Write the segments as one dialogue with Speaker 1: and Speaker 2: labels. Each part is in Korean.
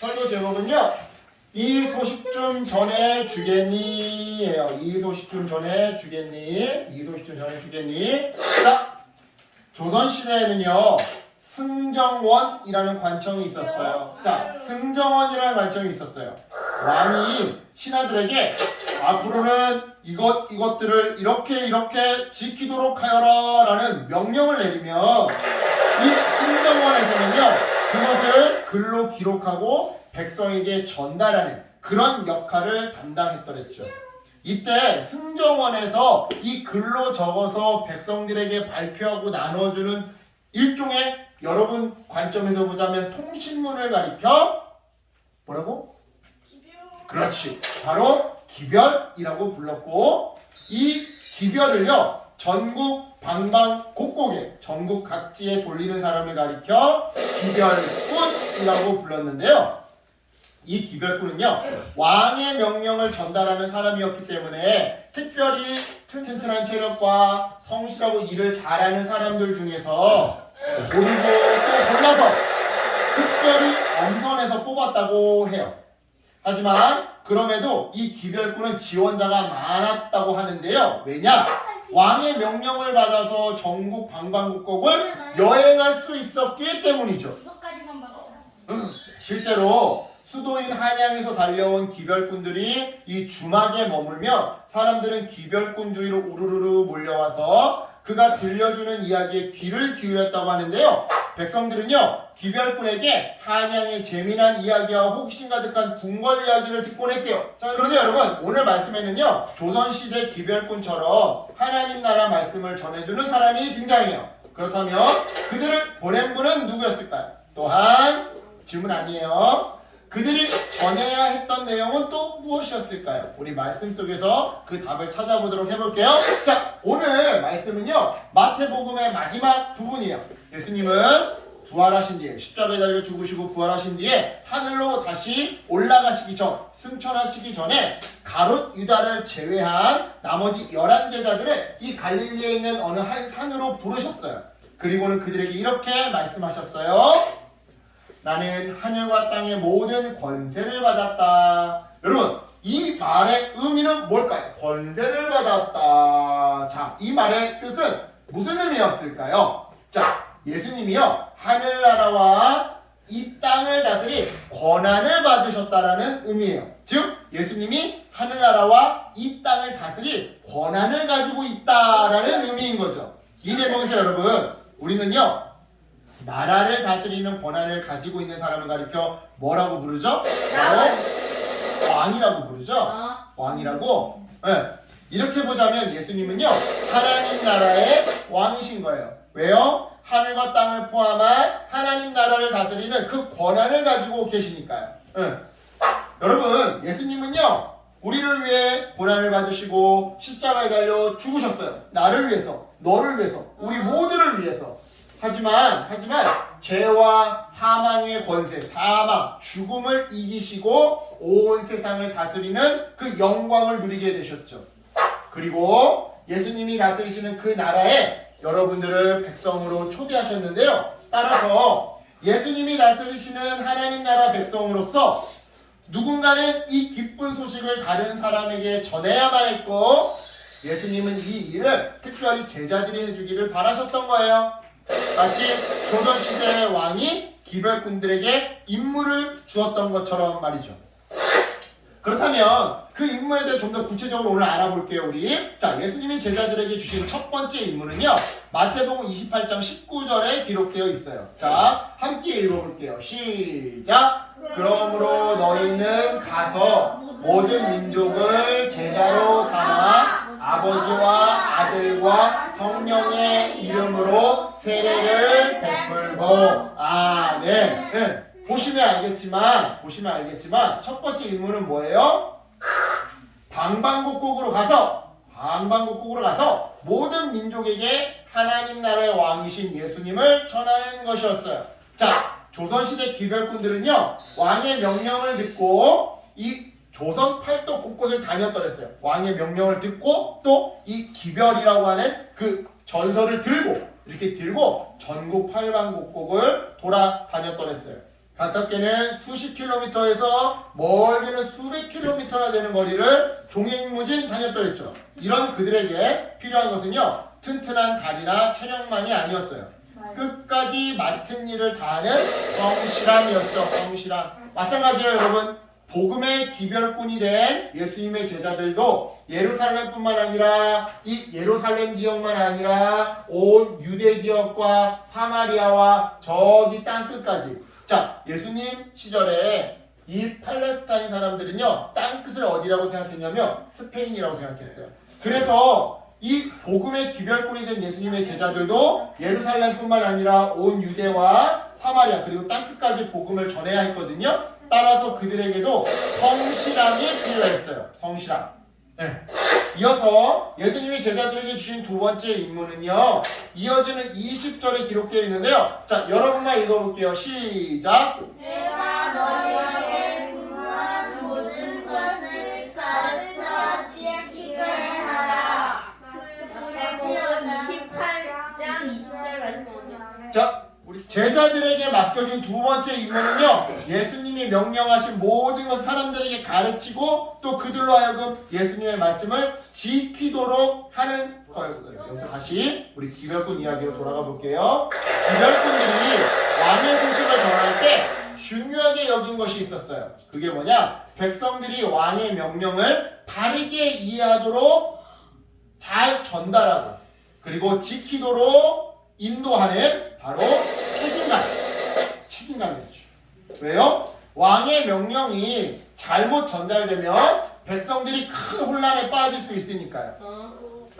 Speaker 1: 설교 제목은요. 이 소식 좀 전해 주겠니?예요. 이 소식 좀 전해 주겠니? 이 소식 좀 전해 주겠니? 자, 조선 시대에는요. 승정원이라는 관청이 있었어요. 자, 승정원이라는 관청이 있었어요. 왕이 신하들에게 앞으로는 이것 이것들을 이렇게 이렇게 지키도록 하여라 라는 명령을 내리면 이 승정원에서는요 그것을 글로 기록하고 백성에게 전달하는 그런 역할을 담당했더랬죠. 이때 승정원에서 이 글로 적어서 백성들에게 발표하고 나눠주는 일종의 여러분 관점에서 보자면 통신문을 가리켜 뭐라고? 그렇지. 바로 기별이라고 불렀고 이 기별을요 전국 방방 곡곡에 전국 각지에 돌리는 사람을 가리켜 기별꾼이라고 불렀는데요. 이 기별꾼은요 왕의 명령을 전달하는 사람이었기 때문에 특별히 튼튼튼한 체력과 성실하고 일을 잘하는 사람들 중에서 고르고 또 골라서 특별히 엄선해서 뽑았다고 해요. 하지만 그럼에도 이 기별꾼은 지원자가 많았다고 하는데요. 왜냐? 왕의 명령을 받아서 전국 방방곡곡을 여행할 수 있었기 때문이죠.
Speaker 2: 이것까지만 봤어.
Speaker 1: 음, 실제로 수도인 한양에서 달려온 기별꾼들이 이 주막에 머물며 사람들은 기별꾼 주위로 우르르르 몰려와서 그가 들려주는 이야기에 귀를 기울였다고 하는데요. 백성들은요, 기별꾼에게 한양의 재미난 이야기와 호기심 가득한 궁궐 이야기를 듣곤 했대요. 자, 그런데 여러분, 오늘 말씀에는요, 조선시대 기별꾼처럼 하나님 나라 말씀을 전해주는 사람이 등장해요. 그렇다면 그들을 보낸 분은 누구였을까요? 또한 질문 아니에요. 그들이 전해야 했던 내용은 또 무엇이었을까요? 우리 말씀 속에서 그 답을 찾아보도록 해볼게요. 자, 오늘 말씀은요, 마태복음의 마지막 부분이에요. 예수님은 부활하신 뒤에, 십자가에 달려 죽으시고 부활하신 뒤에 하늘로 다시 올라가시기 전, 승천하시기 전에 가롯 유다를 제외한 나머지 열한 제자들을 이 갈릴리에 있는 어느 한 산으로 부르셨어요. 그리고는 그들에게 이렇게 말씀하셨어요. 나는 하늘과 땅의 모든 권세를 받았다. 여러분, 이 말의 의미는 뭘까요? 권세를 받았다. 자, 이 말의 뜻은 무슨 의미였을까요? 자, 예수님이요, 하늘나라와 이 땅을 다스릴 권한을 받으셨다라는 의미예요. 즉, 예수님이 하늘나라와 이 땅을 다스릴 권한을 가지고 있다라는 의미인 거죠. 이 대목에서 여러분, 우리는요, 나라를 다스리는 권한을 가지고 있는 사람을 가리켜 뭐라고 부르죠? 바로 왕이라고 부르죠.
Speaker 2: 어?
Speaker 1: 왕이라고. 네. 이렇게 보자면 예수님은요 하나님 나라의 왕이신 거예요. 왜요? 하늘과 땅을 포함한 하나님 나라를 다스리는 그 권한을 가지고 계시니까요. 네. 여러분 예수님은요 우리를 위해 고난을 받으시고 십자가에 달려 죽으셨어요. 나를 위해서, 너를 위해서, 우리 모두를 위해서. 하지만 하지만 죄와 사망의 권세, 사망, 죽음을 이기시고 온 세상을 다스리는 그 영광을 누리게 되셨죠. 그리고 예수님이 다스리시는 그 나라에 여러분들을 백성으로 초대하셨는데요. 따라서 예수님이 다스리시는 하나님 나라 백성으로서 누군가는 이 기쁜 소식을 다른 사람에게 전해야만 했고 예수님은 이 일을 특별히 제자들이 해주기를 바라셨던 거예요. 마치 조선시대의 왕이 기별꾼들에게 임무를 주었던 것처럼 말이죠. 그렇다면 그 임무에 대해 좀 더 구체적으로 오늘 알아볼게요, 우리. 자, 예수님이 제자들에게 주신 첫 번째 임무는요, 마태복음 28장 19절에 기록되어 있어요. 자, 함께 읽어볼게요. 시작! 그러므로 너희는 가서 모든 민족 첫 번째 임무는 뭐예요? 방방곡곡으로 가서 방방곡곡으로 가서 모든 민족에게 하나님 나라의 왕이신 예수님을 전하는 것이었어요. 자, 조선시대 기별꾼들은요 왕의 명령을 듣고 이 조선 팔도 곳곳을 다녔더랬어요. 왕의 명령을 듣고 또 이 기별이라고 하는 그 전설을 들고 이렇게 들고 전국 팔방곡곡을 돌아다녔더랬어요. 가깝게는 수십 킬로미터에서 멀게는 수백 킬로미터나 되는 거리를 종횡무진 다녔더랬죠. 이런 그들에게 필요한 것은요, 튼튼한 다리나 체력만이 아니었어요. 끝까지 맡은 일을 다하는 성실함이었죠. 성실함. 마찬가지예요, 여러분. 복음의 기별꾼이 된 예수님의 제자들도 예루살렘뿐만 아니라 이 예루살렘 지역만 아니라 온 유대 지역과 사마리아와 저기 땅 끝까지. 자, 예수님 시절에 이 팔레스타인 사람들은요 땅 끝을 어디라고 생각했냐면 스페인이라고 생각했어요. 그래서 이 복음의 기별꾼이 된 예수님의 제자들도 예루살렘뿐만 아니라 온 유대와 사마리아 그리고 땅 끝까지 복음을 전해야 했거든요. 따라서 그들에게도 성실함이 필요했어요. 성실함. 네. 이어서 예수님이 제자들에게 주신 두 번째 임무는요. 이어지는 20절에 기록되어 있는데요. 자, 여러분만 읽어볼게요. 시작. 제자들에게 맡겨진 두 번째 임무는요. 예수님이 명령하신 모든 것을 사람들에게 가르치고 또 그들로 하여금 예수님의 말씀을 지키도록 하는 거였어요. 여기서 다시 우리 기별꾼 이야기로 돌아가 볼게요. 기별꾼들이 왕의 소식을 전할 때 중요하게 여긴 것이 있었어요. 그게 뭐냐? 백성들이 왕의 명령을 바르게 이해하도록 잘 전달하고 그리고 지키도록 인도하는 바로 책임감. 책임감이죠. 왜요? 왕의 명령이 잘못 전달되면 백성들이 큰 혼란에 빠질 수 있으니까요.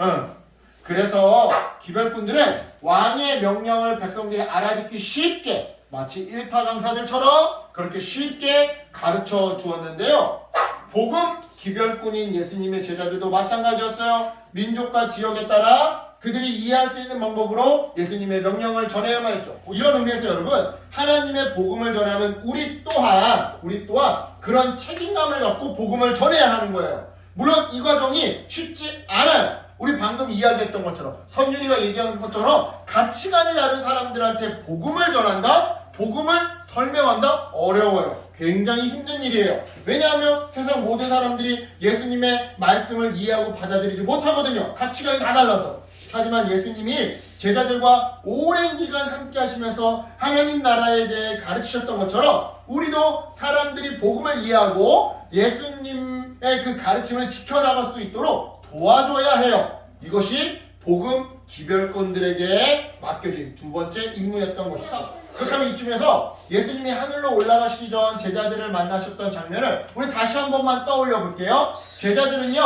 Speaker 1: 응. 그래서 기별꾼들은 왕의 명령을 백성들이 알아듣기 쉽게 마치 일타 강사들처럼 그렇게 쉽게 가르쳐 주었는데요. 복음 기별꾼인 예수님의 제자들도 마찬가지였어요. 민족과 지역에 따라 그들이 이해할 수 있는 방법으로 예수님의 명령을 전해야만 했죠. 이런 의미에서 여러분 하나님의 복음을 전하는 우리 또한 우리 또한 그런 책임감을 갖고 복음을 전해야 하는 거예요. 물론 이 과정이 쉽지 않아요. 우리 방금 이야기했던 것처럼 선율이가 얘기한 것처럼 가치관이 다른 사람들한테 복음을 전한다? 복음을 설명한다? 어려워요. 굉장히 힘든 일이에요. 왜냐하면 세상 모든 사람들이 예수님의 말씀을 이해하고 받아들이지 못하거든요. 가치관이 다 달라서. 하지만 예수님이 제자들과 오랜 기간 함께 하시면서 하나님 나라에 대해 가르치셨던 것처럼 우리도 사람들이 복음을 이해하고 예수님의 그 가르침을 지켜나갈 수 있도록 도와줘야 해요. 이것이 복음 기별꾼들에게 맡겨진 두 번째 임무였던 것이죠. 그렇다면 이쯤에서 예수님이 하늘로 올라가시기 전 제자들을 만나셨던 장면을 우리 다시 한 번만 떠올려 볼게요. 제자들은요,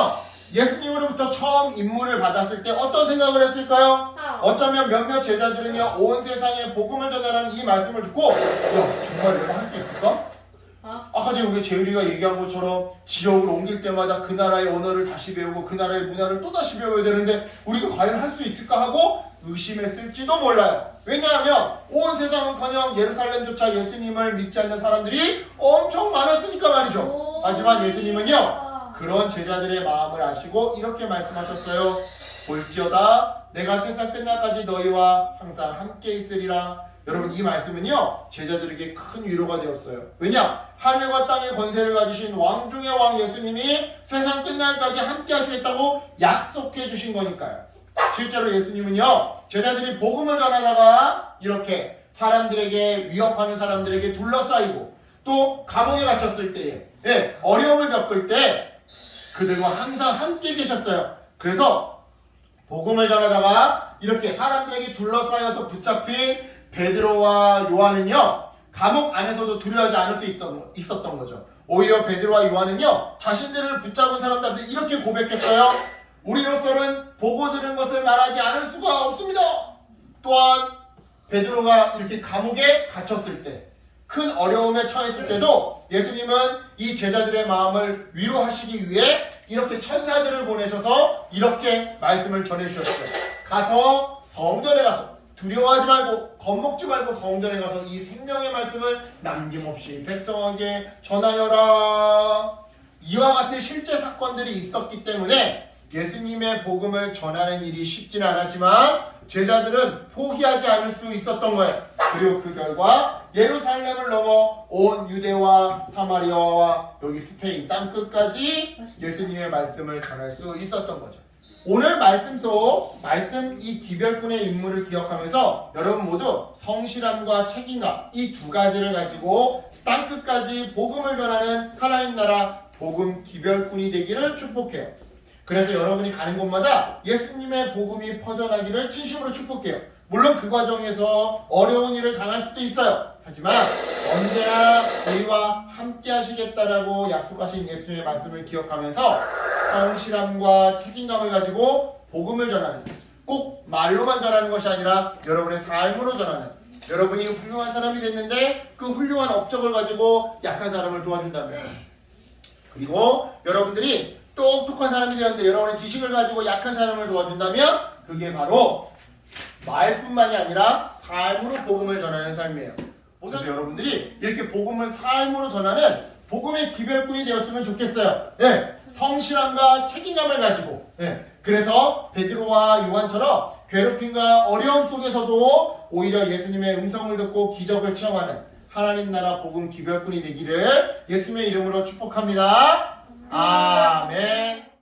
Speaker 1: 예수님으로부터 처음 임무를 받았을 때 어떤 생각을 했을까요? 어쩌면 몇몇 제자들은요, 온 세상에 복음을 전하는 이 말씀을 듣고, 야, 정말 내가 할 수 있을까? 아까 전에 우리 재율이가 얘기한 것처럼 지역을 옮길 때마다 그 나라의 언어를 다시 배우고 그 나라의 문화를 또 다시 배워야 되는데 우리가 과연 할 수 있을까 하고 의심했을지도 몰라요. 왜냐하면 온 세상은커녕 예루살렘조차 예수님을 믿지 않는 사람들이 엄청 많았으니까 말이죠. 하지만 예수님은요 그런 제자들의 마음을 아시고 이렇게 말씀하셨어요. 볼지어다 내가 세상 끝날까지 너희와 항상 함께 있으리라. 여러분 이 말씀은요 제자들에게 큰 위로가 되었어요. 왜냐 하늘과 땅의 권세를 가지신 왕 중의 왕 예수님이 세상 끝날까지 함께 하시겠다고 약속해 주신 거니까요. 실제로 예수님은요 제자들이 복음을 전하다가 이렇게 사람들에게 위협하는 사람들에게 둘러싸이고 또 감옥에 갇혔을 때에 예, 어려움을 겪을 때 그들과 항상 함께 계셨어요. 그래서 복음을 전하다가 이렇게 사람들에게 둘러싸여서 붙잡힌 베드로와 요한은요 감옥 안에서도 두려워하지 않을 수 있던, 있었던 거죠. 오히려 베드로와 요한은요 자신들을 붙잡은 사람들한테 이렇게 고백했어요. 우리로서는 보고 들은 것을 말하지 않을 수가 없습니다. 또한 베드로가 이렇게 감옥에 갇혔을 때, 큰 어려움에 처했을 때도 예수님은 이 제자들의 마음을 위로하시기 위해 이렇게 천사들을 보내셔서 이렇게 말씀을 전해주셨어요. 가서 성전에 가서 두려워하지 말고 겁먹지 말고 성전에 가서 이 생명의 말씀을 남김없이 백성에게 전하여라. 이와 같은 실제 사건들이 있었기 때문에 예수님의 복음을 전하는 일이 쉽지는 않았지만 제자들은 포기하지 않을 수 있었던 거예요. 그리고 그 결과 예루살렘을 넘어 온 유대와 사마리아와 여기 스페인 땅 끝까지 예수님의 말씀을 전할 수 있었던 거죠. 오늘 말씀 속 말씀 이 기별꾼의 임무를 기억하면서 여러분 모두 성실함과 책임감 이 두 가지를 가지고 땅 끝까지 복음을 전하는 하나님 나라 복음 기별꾼이 되기를 축복해요. 그래서 여러분이 가는 곳마다 예수님의 복음이 퍼져나기를 진심으로 축복해요. 물론 그 과정에서 어려운 일을 당할 수도 있어요. 하지만 언제나 우리와 함께 하시겠다라고 약속하신 예수님의 말씀을 기억하면서 성실함과 책임감을 가지고 복음을 전하는 꼭 말로만 전하는 것이 아니라 여러분의 삶으로 전하는 여러분이 훌륭한 사람이 됐는데 그 훌륭한 업적을 가지고 약한 사람을 도와준다면 그리고 여러분들이 똑똑한 사람이 되었는데 여러분의 지식을 가지고 약한 사람을 도와준다면 그게 바로 말뿐만이 아니라 삶으로 복음을 전하는 삶이에요. 그래서 여러분들이 이렇게 복음을 삶으로 전하는 복음의 기별꾼이 되었으면 좋겠어요. 예, 성실함과 책임감을 가지고. 예, 그래서 베드로와 요한처럼 괴롭힘과 어려움 속에서도 오히려 예수님의 음성을 듣고 기적을 체험하는 하나님 나라 복음 기별꾼이 되기를 예수님의 이름으로 축복합니다. 아멘.